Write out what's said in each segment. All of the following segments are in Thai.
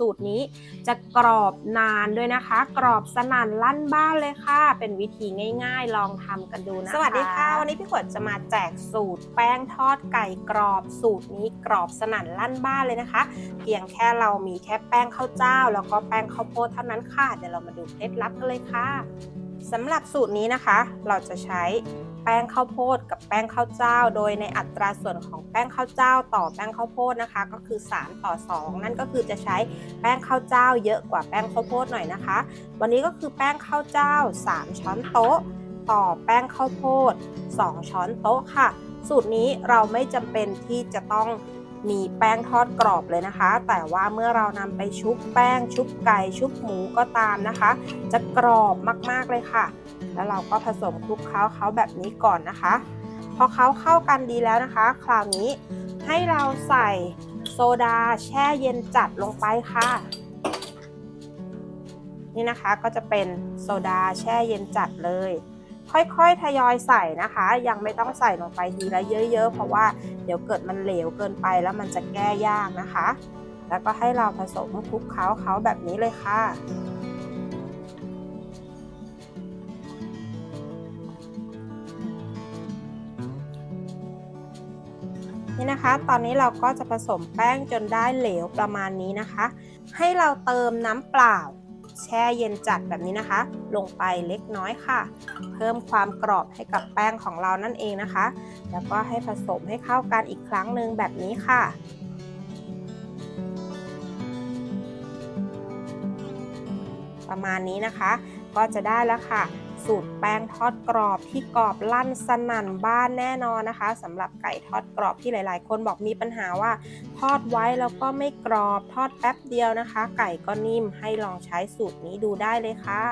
สูตรนี้จะกรอบนานด้วยนะคะ กรอบสนั่นลั่นบ้านเลยค่ะ เป็นวิธีง่าย ๆ ลองทำกันดูนะคะ สวัสดีค่ะ วันนี้พี่ขวดจะมาแจกสูตรแป้งทอดไก่กรอบสูตรนี้กรอบสนั่นลั่นบ้านเลยนะคะ เพียงแค่เรามีแค่แป้งข้าวเจ้า แล้วก็แป้งข้าวโพดเท่านั้นค่ะ เดี๋ยวเรามาดูเคล็ดลับกันเลยค่ะ สำหรับสูตรนี้นะคะ เราจะใช้แป้งข้าวโพดกับแป้งข้าวเจ้า โดยในอัตราส่วนของแป้งข้าวเจ้า ต่อแป้งข้าวโพดนะคะ ก็คือ 3 ต่อ 2 นั่นก็คือจะใช้แป้งข้าวเจ้า เยอะกว่าแป้งข้าวโพดหน่อยนะคะ วันนี้ก็คือแป้งข้าวเจ้า 3 ช้อนโต๊ะ ต่อแป้งข้าวโพด 2 ช้อนโต๊ะค่ะ สูตรนี้เราไม่จำเป็นที่จะต้อง มีแป้งทอดกรอบเลยนะคะ แต่ว่าเมื่อเรานำไปชุบแป้งชุบไก่ชุบหมูก็ตามนะคะ จะกรอบมากๆเลยค่ะ แล้วเราก็ผสมคลุกเคล้าเขาแบบนี้ก่อนนะคะ พอเขาเข้ากันดีแล้วนะคะ คราวนี้ให้เราใส่โซดาแช่เย็นจัดลงไปค่ะ นี่นะคะก็จะเป็นโซดาแช่เย็นจัดเลย ค่อยๆ ทยอยใส่นะคะ ยังไม่ต้องใส่ลงไปทีละเยอะๆ เพราะว่าเดี๋ยวเกิดมันเหลวเกินไปแล้วมันจะแก้ยากนะคะ แล้วก็ให้เราผสมคลุกเคล้าเขาแบบนี้เลยค่ะนี่นะคะ ตอนนี้เราก็จะผสมแป้งจนได้เหลวประมาณนี้นะคะ ให้เราเติมน้ำเปล่า แช่เย็นจัดแบบนี้นะคะ ลงไปเล็กน้อยค่ะ เพิ่มความกรอบให้กับแป้งของเรานั่นเองนะคะ แล้วก็ให้ผสมให้เข้ากันอีกครั้งหนึ่งแบบนี้ค่ะประมาณนี้นะคะ ก็จะได้แล้วค่ะ สูตรแป้งทอดกรอบที่กรอบลั่นสนั่นบ้านแน่นอนนะคะสำหรับไก่ทอดกรอบที่หลาย ๆ คนบอกมีปัญหาว่า ทอดไว้แล้วก็ไม่กรอบทอดแป๊บเดียวนะคะ ไก่ก็นิ่มให้ลองใช้สูตรนี้ดูได้เลยค่ะ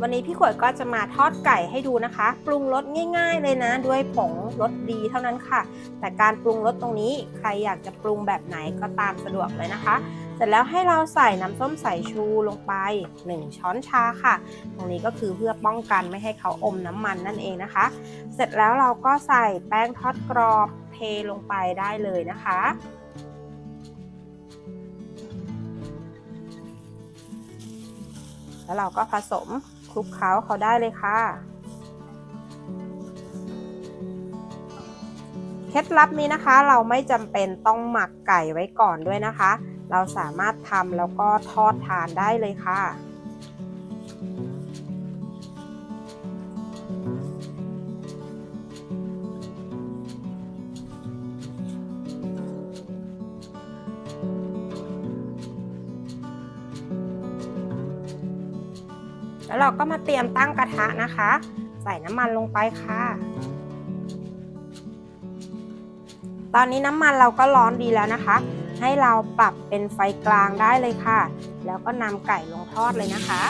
วันนี้พี่ขวดก็จะมาทอดไก่ให้ดูนะคะ ปรุงรสง่าย ๆ เลยนะ ด้วยผงรสดีเท่านั้นค่ะ แต่การปรุงรสตรงนี้ใครอยากจะปรุงแบบไหนก็ตามสะดวกเลยนะคะ สร็จแล้วให้เราใส่น้ำส้มสายชูลงไป 1 ช้อนชาค่ะ ตรงนี้ก็คือเพื่อป้องกันไม่ให้เขาอมน้ำมันนั่นเองนะคะ เสร็จแล้วเราก็ใส่แป้งทอดกรอบเทลงไปได้เลยนะคะ แล้วเราก็ผสมคลุกเคล้าเขาได้เลยค่ะเคล็ดลับนี้นะคะเราไม่จำเป็นต้องหมักไก่ไว้ก่อนด้วยนะคะ เราสามารถทำแล้วก็ทอดทานได้เลยค่ะแล้วเราก็มาเตรียมตั้งกระทะนะคะ ใส่น้ำมันลงไปค่ะ ตอนนี้น้ำมันเราก็ร้อนดีแล้วนะคะ ให้เราปรับเป็นไฟกลางได้เลยค่ะ แล้วก็นำไก่ลงทอดเลยนะคะ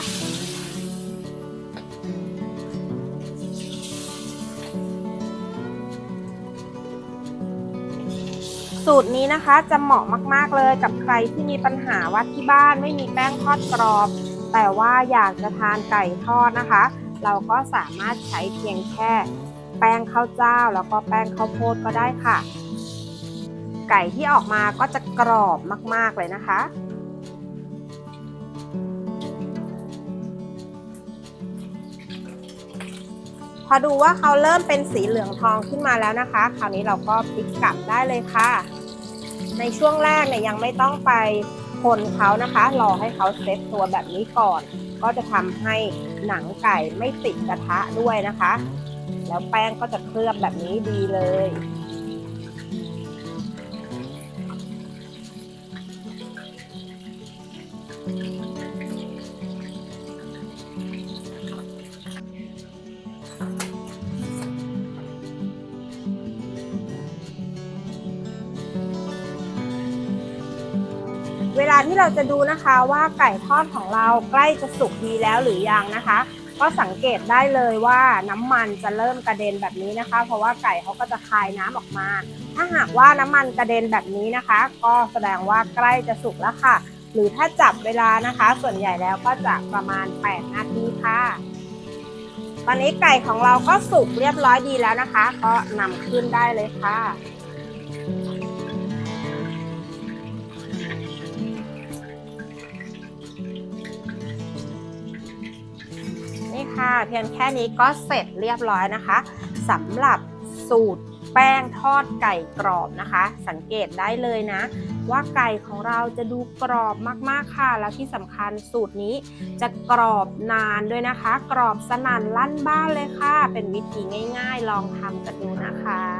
สูตรนี้นะคะจะเหมาะมาก ๆ เลยกับใครที่มีปัญหาว่าที่บ้านไม่มีแป้งทอดกรอบ แต่ว่าอยากจะทานไก่ทอดนะคะ เราก็สามารถใช้เพียงแค่ แป้งข้าวเจ้า แล้วก็แป้งข้าวโพดก็ได้ค่ะ ไก่ที่ออกมาก็จะกรอบมาก ๆ เลยนะคะ พอดูว่าเขาเริ่มเป็นสีเหลืองทองขึ้นมาแล้วนะคะ คราวนี้เราก็พลิกกลับได้เลยค่ะ ในช่วงแรกเนี่ยยังไม่ต้องไปคนเขานะคะ รอให้เขาเซตตัวแบบนี้ก่อน ก็จะทำให้หนังไก่ไม่ติดกระทะด้วยนะคะ แล้วแป้งก็จะเคลือบแบบนี้ดีเลย เวลาที่เราจะดูนะคะว่าไก่ทอดของเราใกล้จะสุกดีแล้วหรือยังนะคะ ก็สังเกตได้เลยว่าน้ำมันจะเริ่มกระเด็นแบบนี้นะคะ เพราะว่าไก่เขาก็จะคายน้ำออกมา ถ้าหากว่าน้ำมันกระเด็นแบบนี้นะคะ ก็แสดงว่าใกล้จะสุกแล้วค่ะ หรือถ้าจับเวลานะคะ ส่วนใหญ่แล้วก็จะประมาณ 8 นาทีค่ะ ตอนนี้ไก่ของเราก็สุกเรียบร้อยดีแล้วนะคะ ก็นำขึ้นได้เลยค่ะนี่ค่ะเพียงแค่นี้ก็เสร็จเรียบร้อยนะคะสำหรับสูตรแป้งทอดไก่กรอบนะคะ สังเกตได้เลยนะ ว่าไก่ของเราจะดูกรอบมากๆค่ะ แล้วที่สำคัญสูตรนี้จะกรอบนานด้วยนะคะ กรอบสนั่นลั่นบ้านเลยค่ะ เป็นวิธีง่าย ๆ ลองทำกันดูนะคะ